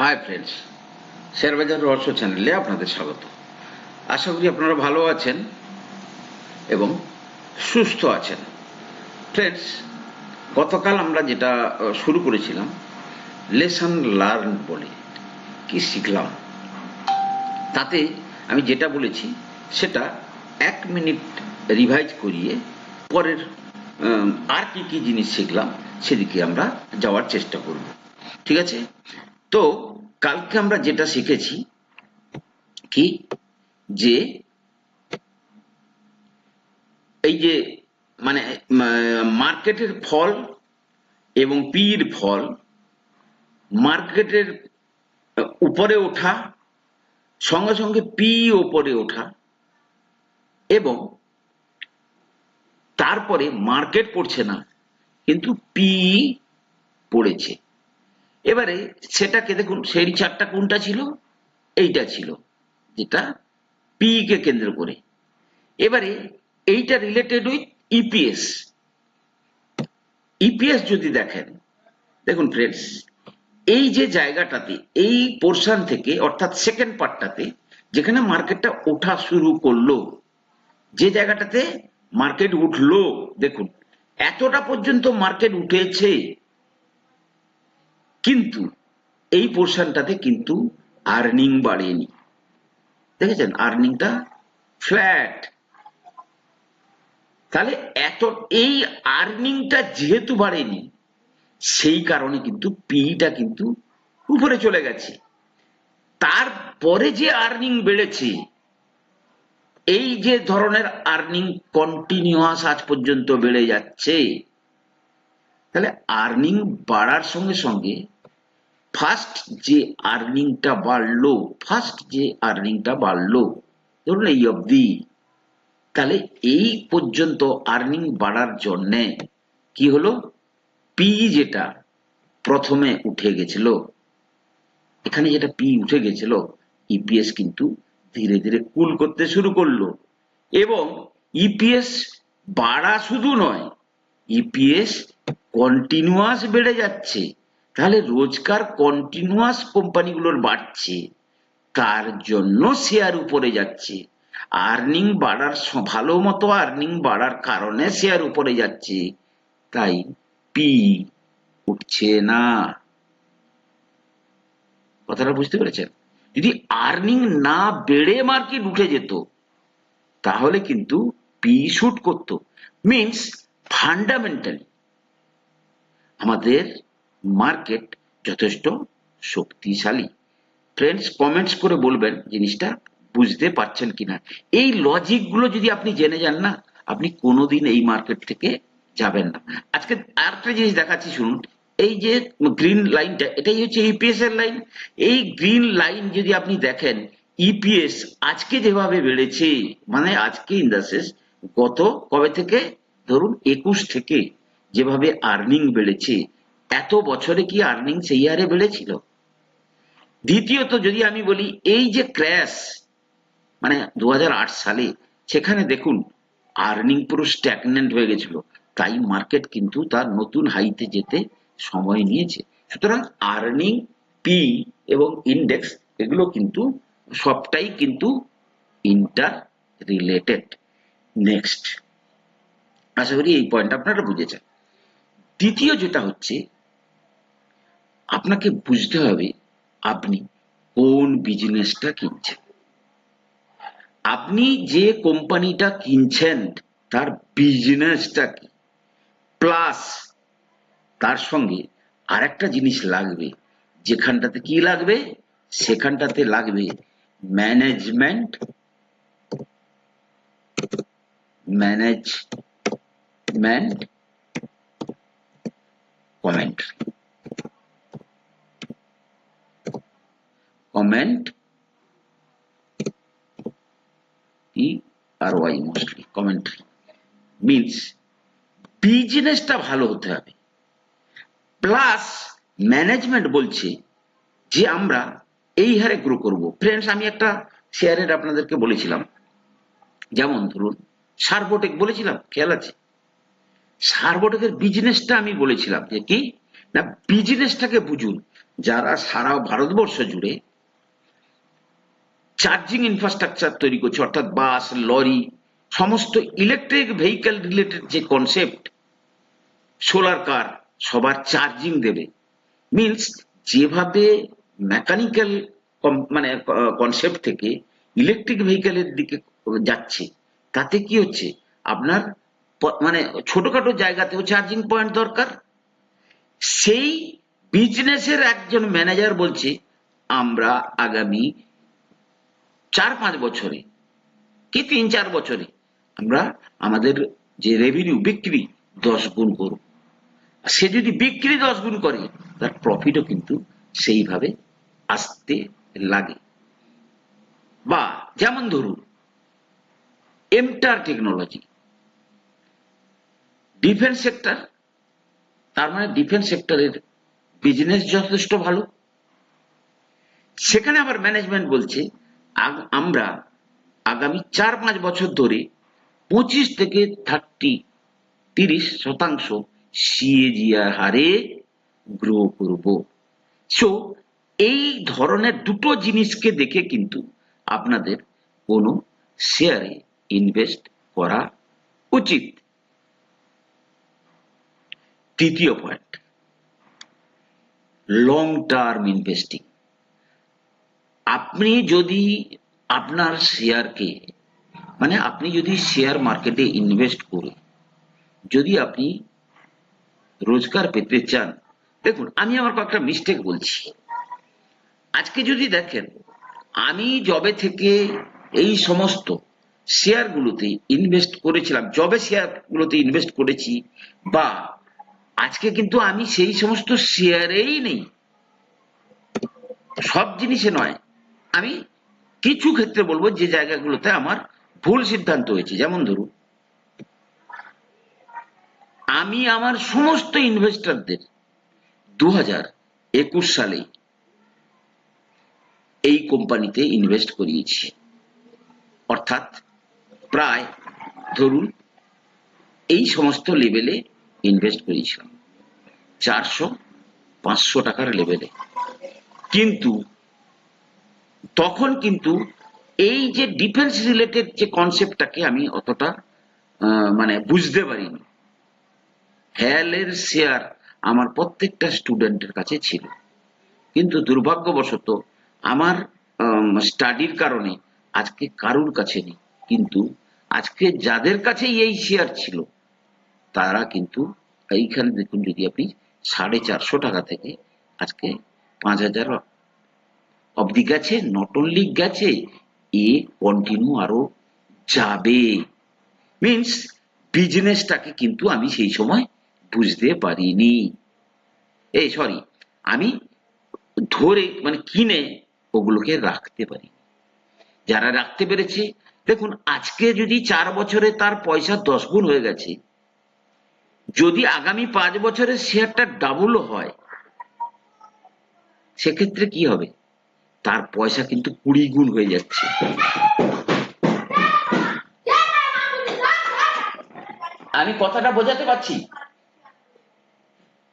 Hi friends share বাজার রহস্য চ্যানেলে আপনাদের স্বাগত। আশা করি আপনারা ভালো আছেন এবং সুস্থ আছেন। ফ্রেন্ডস গতকাল আমরা যেটা শুরু করেছিলাম লেসন লার্ন বলে। কি শিখলাম? তাতে আমি যেটা বলেছি, সেটা এক মিনিট রিভাইজ করিয়ে পরের আর কি কি জিনিস শিখলাম, সেদিকে আমরা যাওয়ার চেষ্টা করব। ঠিক আছে? তো কালকে আমরা যেটা শিখেছি, কি? যে এই যে মানে মার্কেটের ফল এবং পির ফল, মার্কেটের উপরে ওঠা, সঙ্গে সঙ্গে পি ওপরে ওঠা এবং তারপরে মার্কেট পড়ছে না, কিন্তু পি পড়েছে। এবারে সেটাকে দেখুন, সেই চারটা কোনটা ছিল? এইটা ছিল, যেটা পি কে কেন্দ্র করে। এবারে এইটা রিলেটেড উইথ ইপিএস ইপিএস যদি দেখেন, দেখুন ফ্রেন্ডস এই যে জায়গাটাতে, এই পোর্শন থেকে, অর্থাৎ সেকেন্ড পার্টটাতে যেখানে মার্কেটটা ওঠা শুরু করল, যে জায়গাটাতে মার্কেট উঠল, দেখুন, এতটা পর্যন্ত মার্কেট উঠেছে কিন্তু এই পোর্শনটাতে কিন্তু আর্নিং বাড়েনি। দেখেছেন? আর্নিংটা ফ্ল্যাট তাহলে এত, এই আর্নিংটা যেহেতু বাড়েনি, সেই কারণে কিন্তু পিটা কিন্তু উপরে চলে গেছে। তারপরে যে আর্নিং বেড়েছে, এই যে ধরনের আর্নিং কন্টিনিউয়াস আজ পর্যন্ত বেড়ে যাচ্ছে তাহলে আর্নিং বাড়ার সঙ্গে সঙ্গে ফার্স্ট যে আর্নিংটা বাড়লো ফার্স্ট যে আর্নিংটা বাড়লো, ধরুন এই অবধি, তাহলে এই পর্যন্ত আর্নিং বাড়ার জন্যে কি হলো? পি যেটা প্রথমে উঠে গেছিল, এখানে যেটা পি উঠে গেছিল ইপিএস কিন্তু ধীরে ধীরে কুল করতে শুরু করল। এবং ইপিএস বাড়া শুধু নয় ইপিএস কন্টিনিউয়াস বেড়ে যাচ্ছে, তাহলে রোজকার কন্টিনিউয়াস কোম্পানিগুলোর বাড়ছে, তার জন্য শেয়ার উপরে যাচ্ছে। আর্নিং বাড়ার ভালো মতো আর্নিং বাড়ার কারণে শেয়ার উপরে যাচ্ছে, তাই পি উঠছে না। কথাটা বুঝতে পেরেছেন? যদি আর্নিং না বেড়ে মার্কেট উঠে যেত, তাহলে কিন্তু পি শুট করতো। মিনস ফান্ডামেন্টালি আমাদের মার্কেট যথেষ্ট শক্তিশালী। ফ্রেন্ডস কমেন্টস করে বলবেন জিনিসটা বুঝতে পারছেন কিনা। এই লজিকগুলো যদি আপনি জেনে যান না, আপনি কোনোদিন এই মার্কেট থেকে যাবেন না। আজকে আরেকটা জিনিস দেখাচ্ছি, শুনুন। এই যে গ্রিন লাইনটা এটাই হচ্ছে ইপিএস এর লাইন এই গ্রিন লাইন যদি আপনি দেখেন ইপিএস আজকে যেভাবে বেড়েছে মানে আজকে ইন দ্য গত কবে থেকে? ধরুন একুশ থেকে যেভাবে আর্নিং বেড়েছে, এত বছরে কি আর্নিং সেই হারে বেড়েছিল? দ্বিতীয়ত যদি আমি বলি, এই যে ক্র্যাশ মানে দু হাজার আট সালে, সেখানে দেখুন আর্নিং পুরো স্ট্যাগনেন্ট হয়ে গেছিল। তাই মার্কেট কিন্তু তার নতুন হাইতে যেতে সময় নিয়েছে। সুতরাং আর্নিং পি এবং ইন্ডেক্স এগুলো কিন্তু সবটাই কিন্তু ইন্টার রিলেটেড নেক্সট আশা করি এই পয়েন্ট আপনারা বুঝেছেন। দ্বিতীয় যেটা হচ্ছে, আপনাকে বুঝতে হবে আপনি কোন বিজনেসটা কিনছেন। আপনি যে কোম্পানিটা কিনছেন, তার বিজনেসটা কি? প্লাস তার সঙ্গে আরেকটা জিনিস লাগবে, যেখানটাতে কি লাগবে? সেখানটাতে লাগবে management management E R Y mostly commentary means বিজনেসটা ভালো হতে হবে। প্লাস ম্যানেজমেন্ট বলছে যে আমরা এই হারে গ্রো করব। ফ্রেন্ডস আমি একটা শেয়ারের আপনাদেরকে বলেছিলাম। যেমন ধরুন সার্বোটেক বলেছিলাম, খেয়াল আছে? সার্বোটেকের বিজনেসটা আমি বলেছিলাম যে কি? না বিজনেসটাকে বুঝুন, যারা সারা ভারতবর্ষ জুড়ে চার্জিং ইনফ্রাস্ট্রাকচার তৈরি করছে, অর্থাৎ বাস লরি সমস্ত ইলেকট্রিক ভেহিকেল রিলেটেড যে কনসেপ্ট সোলার কার সবার চার্জিং দেবে। মিনস যেভাবে মেকানিক্যাল মানে কনসেপ্ট থেকে ইলেকট্রিক ভেহিকেলের দিকে যাচ্ছে, তাতে কি হচ্ছে? আপনার মানে ছোটখাটো জায়গাতেও চার্জিং পয়েন্ট দরকার। সেই বিজনেসের একজন ম্যানেজার বলছে, আমরা আগামী চার পাঁচ বছরে কি তিন চার বছরে আমরা আমাদের যে রেভিনিউ বিক্রি দশ গুণ করব। সে যদি বিক্রি দশ গুণ করে, তার প্রফিটও কিন্তু সেইভাবে আসতে লাগে। বা যেমন ধরুন এমটার টেকনোলজি ডিফেন্স সেক্টর, তার মানে ডিফেন্স সেক্টরের বিজনেস যথেষ্ট ভালো। সেখানে আবার ম্যানেজমেন্ট বলছে আমরা আগামী চার পাঁচ বছর ধরে পঁচিশ থেকে থার্টি তিরিশ শতাংশ সিএজিআর হারে গ্রো করব। সো এই ধরনের দুটো জিনিসকে দেখে কিন্তু আপনাদের কোনো শেয়ারে ইনভেস্ট করা উচিত। তৃতীয় পয়েন্ট লং টার্ম ইনভেস্টিং আপনি যদি আপনার শেয়ারকে মানে আপনি যদি শেয়ার মার্কেটে ইনভেস্ট করে, যদি আপনি রোজগার পেতে চান, দেখুন, আমি আমার কয়েকটা মিস্টেক বলছি। আজকে যদি দেখেন, আমি জবে থেকে এই সমস্ত শেয়ারগুলোতে ইনভেস্ট করেছিলাম জবে শেয়ারগুলোতে ইনভেস্ট করেছি, বা আজকে কিন্তু আমি সেই সমস্ত শেয়ারেই নেই। সব জিনিসে নয়। আমি কিছু ক্ষেত্রে বলব যে জায়গাগুলোতে আমার ভুল সিদ্ধান্ত হয়েছে। যেমন ধরুন, আমি আমার সমস্ত ইনভেস্টরদের দু হাজার একুশ সালে এই কোম্পানিতে ইনভেস্ট করিয়েছি। অর্থাৎ প্রায় ধরুন, এই সমস্ত লেভেলে ইনভেস্ট করিয়েছিলাম চারশো, পাঁচশো টাকার লেভেলে কিন্তু তখন কিন্তু এই যে ডিফেন্স রিলেটেড যে কনসেপ্টটাকে আমি অতটা মানে বুঝতে পারিনি। হ্যালের শেয়ার আমার প্রত্যেকটা স্টুডেন্টের কাছে ছিল। কিন্তু দুর্ভাগ্যবশত আমার স্টাডির কারণে আজকে কারুর কাছে নেই। কিন্তু আজকে যাদের কাছে এই শেয়ার ছিল তারা কিন্তু এইখানে দেখুন যদি আপনি সাড়ে চারশো টাকা থেকে আজকে পাঁচ হাজার অবধি গেছে নট অনলি গেছে, এ কন্টিনিউ আরও যাবে। মিন্স বিজনেসটাকে কিন্তু আমি সেই সময় বুঝতে পারিনি। এই সরি আমি ধরে মানে কিনে ওগুলোকে রাখতে পারি যারা রাখতে পেরেছে, দেখুন, আজকে যদি চার বছরে তার পয়সা দশ গুণ হয়ে গেছে যদি আগামী পাঁচ বছরে শেয়ারটা ডাবল হয়, সেক্ষেত্রে কি হবে? তার পয়সা কিন্তু কুড়ি গুণ হয়ে যাচ্ছে। আমি কথাটা বোঝাতে পারছি?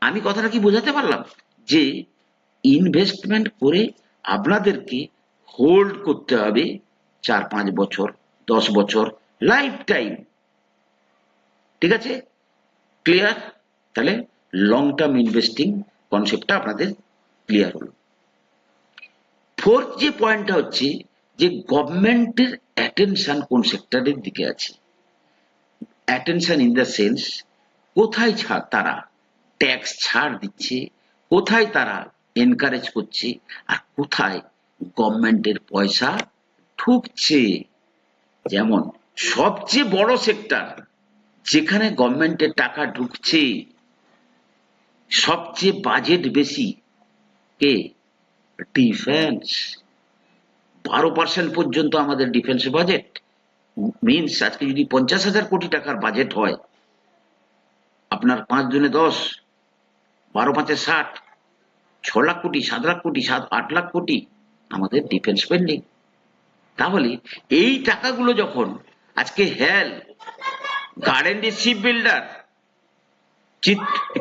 আমি কথাটা কি বোঝাতে পারলাম? যে ইনভেস্টমেন্ট করে আপনাদেরকে হোল্ড করতে হবে চার পাঁচ বছর, দশ বছর লাইফ টাইম ঠিক আছে? ক্লিয়ার তাহলে লং টার্ম ইনভেস্টিং কনসেপ্টটা আপনাদের ক্লিয়ার হলো। ফোর্থ যে পয়েন্টটা হচ্ছে যে গভর্নমেন্টের অ্যাটেনশন কোন সেক্টরের দিকে আছে। অ্যাটেনশন ইন দ্য সেন্স কোথায় তারা ট্যাক্স ছাড় দিচ্ছে, কোথায় তারা এনকারেজ করছে, আর কোথায় গভর্নমেন্টের পয়সা ঢুকছে। যেমন সবচেয়ে বড় সেক্টর যেখানে গভর্নমেন্টের টাকা ঢুকছে, সবচেয়ে বাজেট বেশি কে? ডিফেন্স। বারো পার্সেন্ট পর্যন্ত আমাদের ডিফেন্স বাজেট। মিনস আজকে যদি পঞ্চাশ হাজার কোটি টাকার বাজেট হয়, আপনার পাঁচ জনে দশ, বারো পাঁচে ষাট, ছ লাখ কোটি, সাত লাখ কোটি, সাত, আট লাখ কোটি আমাদের ডিফেন্স স্পেন্ডিং তাহলে এই টাকাগুলো যখন আজকে হেল গার্ডেন শিপ বিল্ডার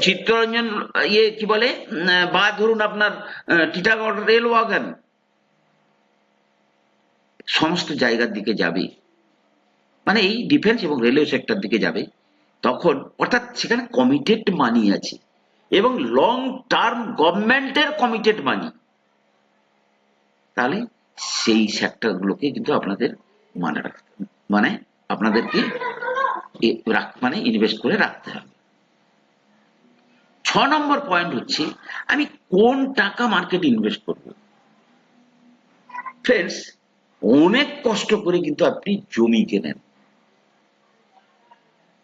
চিত্তরঞ্জন ইয়ে কি বলে বা ধরুন আপনার টিটাগড় রেল ওয়াগন সমস্ত জায়গার দিকে যাবে মানে এই ডিফেন্স এবং রেলওয়ে সেক্টর দিকে যাবে তখন অর্থাৎ সেখানে কমিটেড মানি আছে এবং লং টার্ম গভর্নমেন্টের কমিটেড মানি তাহলে সেই সেক্টরগুলোকে কিন্তু আপনাদের মানে রাখতে মানে আপনাদেরকে মানে ইনভেস্ট করে রাখতে হবে। ছ নম্বর পয়েন্ট হচ্ছে, আমি কোন টাকা মার্কেটে ইনভেস্ট করব? ফ্রেন্ডস অনেক কষ্ট করে কিন্তু আপনি জমি কেনেন।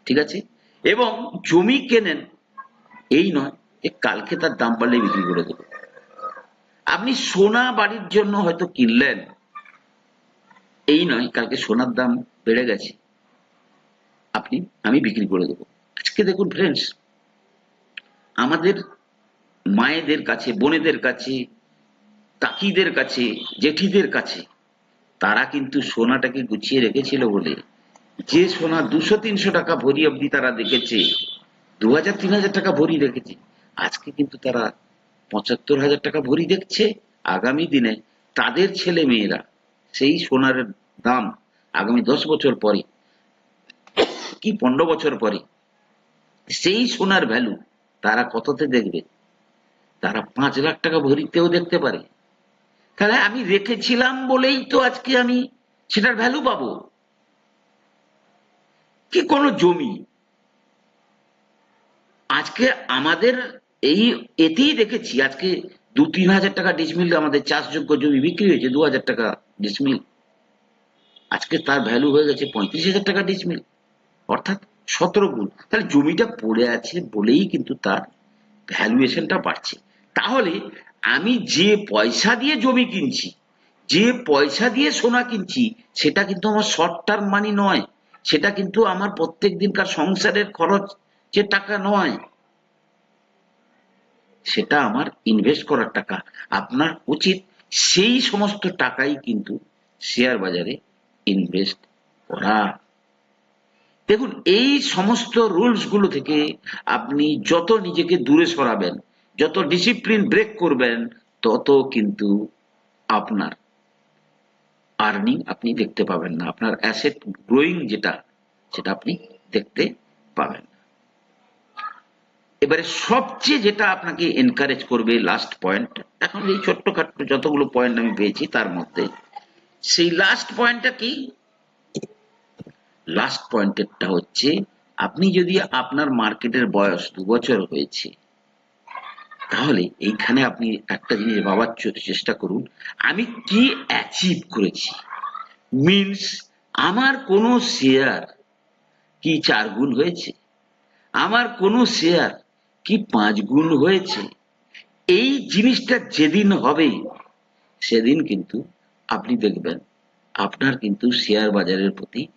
ঠিক আছে? এবং জমি কেনেন, এই নয় যে কালকে তার দাম বাড়লে বিক্রি করে দেবো। আপনি সোনা বাড়ির জন্য হয়তো কিনলেন, এই নয়, কালকে সোনার দাম বেড়ে গেছে। আপনি, আমি বিক্রি করে দেবো। আজকে দেখুন ফ্রেন্ডস আমাদের মায়েদের কাছে, বোনেদের কাছে, কাকিদের কাছে, জেঠিদের কাছে, তারা কিন্তু সোনাটাকে গুছিয়ে রেখেছিল বলে, যে সোনা দুশো তিনশো টাকা ভরি অবধি তারা দেখেছে, দু হাজার, তিন হাজার টাকা ভরি রেখেছে আজকে কিন্তু তারা পঁচাত্তর হাজার টাকা ভরি দেখছে, আগামী দিনে তাদের ছেলে মেয়েরা সেই সোনার দাম আগামী দশ বছর পরে কি পনেরো বছর পরে? সেই সোনার ভ্যালু তারা কততে দেখবে? তারা পাঁচ লাখ টাকা ভরিতেও দেখতে পারে। তাহলে আমি রেখেছিলাম বলেই তো আজকে আমি সেটার ভ্যালু পাবো। কি কোনো জমি? আজকে আমাদের এই এতেই দেখেছি, আজকে দু তিন হাজার টাকা ডিসমিল আমাদের চাষযোগ্য জমি বিক্রি হয়েছে, দু হাজার টাকা ডিসমিল আজকে তার ভ্যালু হয়ে গেছে পঁয়ত্রিশ হাজার টাকা ডিসমিল অর্থাৎ সতেরো গুণ। তাহলে জমিটা পড়ে আছে বলেই কিন্তু তার ভ্যালুয়েশনটা বাড়ছে। তাহলে আমি যে পয়সা দিয়ে জমি কিনছি, যে পয়সা দিয়ে সোনা কিনছি, সেটা কিন্তু আমার শর্ট টার্ম মানি নয়। সেটা কিন্তু আমার প্রত্যেক দিনকার সংসারের খরচ যে টাকা নয়। সেটা আমার ইনভেস্ট করার টাকা। আপনার উচিত সেই সমস্ত টাকাই কিন্তু শেয়ার বাজারে ইনভেস্ট করা। দেখুন, এই সমস্ত রুলসগুলো থেকে আপনি যত নিজেকে দূরে সরাবেন, যত ডিসিপ্লিন ব্রেক করবেন, তত কিন্তু আপনার আর্নিং আপনি দেখতে পাবেন না। আপনার অ্যাসেট গ্রোয়িং যেটা, সেটা আপনি দেখতে পাবেন। এবারে সবচেয়ে যেটা আপনাকে এনকারেজ করবে লাস্ট পয়েন্ট এখন এই ছোট্টখাট্ট যতগুলো পয়েন্ট আমি পেয়েছি, তার মধ্যে, সেই লাস্ট পয়েন্টটা কি? লাস্ট পয়েন্টেরটা হচ্ছে, আপনি যদি আপনার মার্কেটের বয়স দু বছর হয়েছে, তাহলে এইখানে আপনি একটা জিনিস ভাবার চেষ্টা করুন, আমি কি অ্যাচিভ করেছি? মিনস আমার কোনো শেয়ার কি চার গুণ হয়েছে? আমার কোনো শেয়ার কি পাঁচ গুণ হয়েছে? এই জিনিসটা যেদিন হবে, সেদিন কিন্তু আপনি দেখবেন, আপনার কিন্তু শেয়ার বাজারের প্রতি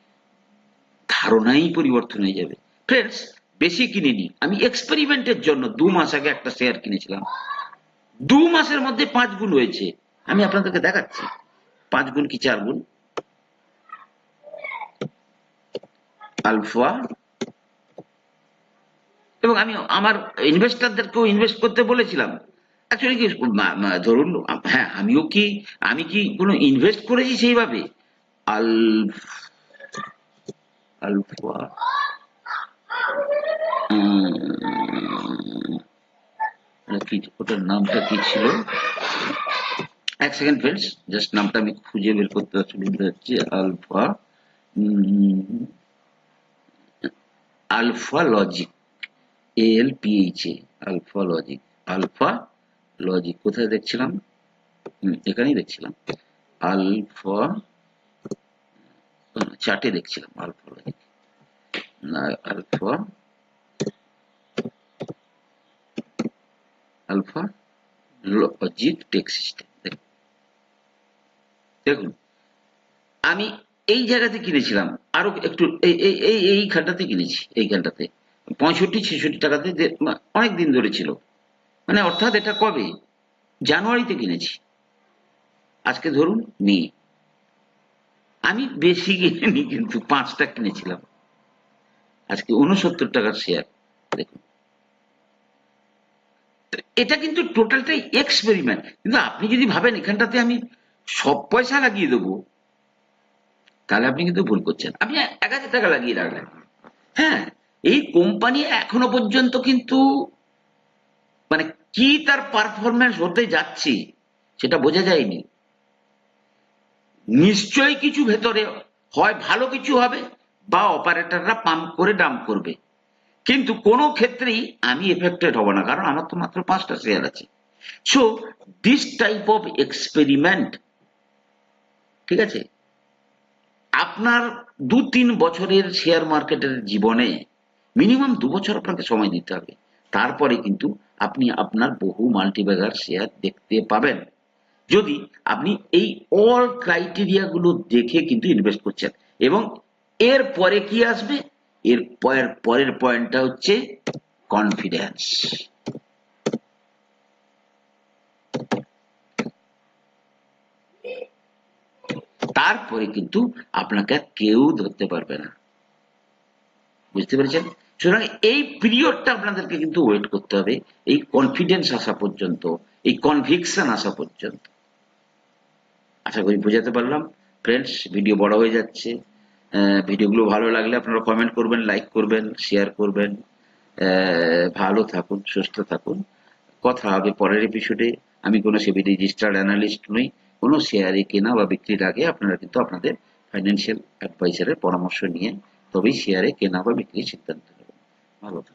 ধারণাই পরিবর্তন হয়ে যাবে। ফ্রেন্ডস বেশি কিনিনি। আমি এক্সপেরিমেন্টের জন্য দু মাস আগে একটা শেয়ার কিনেছিলাম। দু মাসের মধ্যে পাঁচ গুণ হয়েছে। আমি আপনাদেরকে দেখাচ্ছি। পাঁচ গুণ কি চার গুণ? আলফা। এবং আমি আমার ইনভেস্টারদেরকেও ইনভেস্ট করতে বলেছিলাম। অ্যাকচুয়ালি কি ধরুন হ্যাঁ আমিও কি, আমি কি কোনো ইনভেস্ট করেছি সেইভাবে? উম, কি ওটার নামটা কি ছিল? এক সেকেন্ড ফ্রেন্ডস জাস্ট নামটা আমি খুঁজে বের করতে অসুবিধা হচ্ছে alpha alpha logic L PH A alpha logic alpha logic কোথায় দেখছিলাম? এখানেই দেখছিলাম। আলফা চার্টে দেখছিলাম আলফা লজিক। সিস্টেম। দেখুন, আমি এই জায়গাতে কিনেছিলাম, আরও একটু এই কিনেছি পঁয়ষট্টি, ছেষট্টি টাকাতে অনেক দিন ধরে ছিল। মানে অর্থাৎ এটা কবে? জানুয়ারিতে কিনেছি। আজকে ধরুন মে। আমি বেশি কিনিনি কিন্তু পাঁচটা কিনেছিলাম। আজকে উনসত্তর টাকার শেয়ার দেখুন। এটা কিন্তু টোটালটাই এক্সপেরিমেন্ট কিন্তু আপনি যদি ভাবেন, এখানটাতে আমি সব পয়সা লাগিয়ে দেবো, তাহলে আপনি কিন্তু ভুল করছেন। আপনি এক হাজার টাকা লাগিয়ে রাখলেন। হ্যাঁ এই কোম্পানি এখনও পর্যন্ত কিন্তু মানে কি তার পারফরমেন্স হতে যাচ্ছে, সেটা বোঝা যায়নি। নিশ্চয়ই কিছু ভেতরে হয়, ভালো কিছু হবে বা অপারেটররা পাম্প করে ডাম্প করবে। কিন্তু কোনো ক্ষেত্রেই আমি এফেক্টেড হব না, কারণ আমার তো মাত্র পাঁচটা শেয়ার আছে। So this type of experiment ঠিক আছে? আপনার দু তিন বছরের শেয়ার মার্কেটের জীবনে মিনিমাম দু বছর আপনাকে সময় দিতে হবে। তারপরে কিন্তু আপনি আপনার বহু মাল্টিব্যাগার শেয়ার দেখতে পাবেন। যদি আপনি এই অল ক্রাইটেরিয়া গুলো দেখে কিন্তু ইনভেস্ট করছেন, এবং এর পরে কি আসবে? এর পরের পরের পয়েন্টটা হচ্ছে কনফিডেন্স তারপরে কিন্তু আপনাকে কেউ ধরতে পারবে না। বুঝতে পেরেছেন? সুতরাং এই পিরিয়ডটা আপনাদেরকে কিন্তু ওয়েট করতে হবে। এই কনফিডেন্স আসা পর্যন্ত, এই কনভিকশন আসা পর্যন্ত। আশা করি বোঝাতে পারলাম। ফ্রেন্ডস ভিডিও বড় হয়ে যাচ্ছে। ভিডিওগুলো ভালো লাগলে আপনারা কমেন্ট করবেন লাইক করবেন শেয়ার করবেন। ভালো থাকুন, সুস্থ থাকুন। কথা হবে পরের এপিসোডে আমি কোনো সেবি রেজিস্টার্ড অ্যানালিস্ট নই। কোনো শেয়ারে কেনা বা বিক্রির আগে আপনারা কিন্তু আপনাদের ফাইন্যান্সিয়াল অ্যাডভাইসারের পরামর্শ নিয়ে তবেই শেয়ারে কেনা বা বিক্রির সিদ্ধান্ত নেবেন। ভালো থাকুন।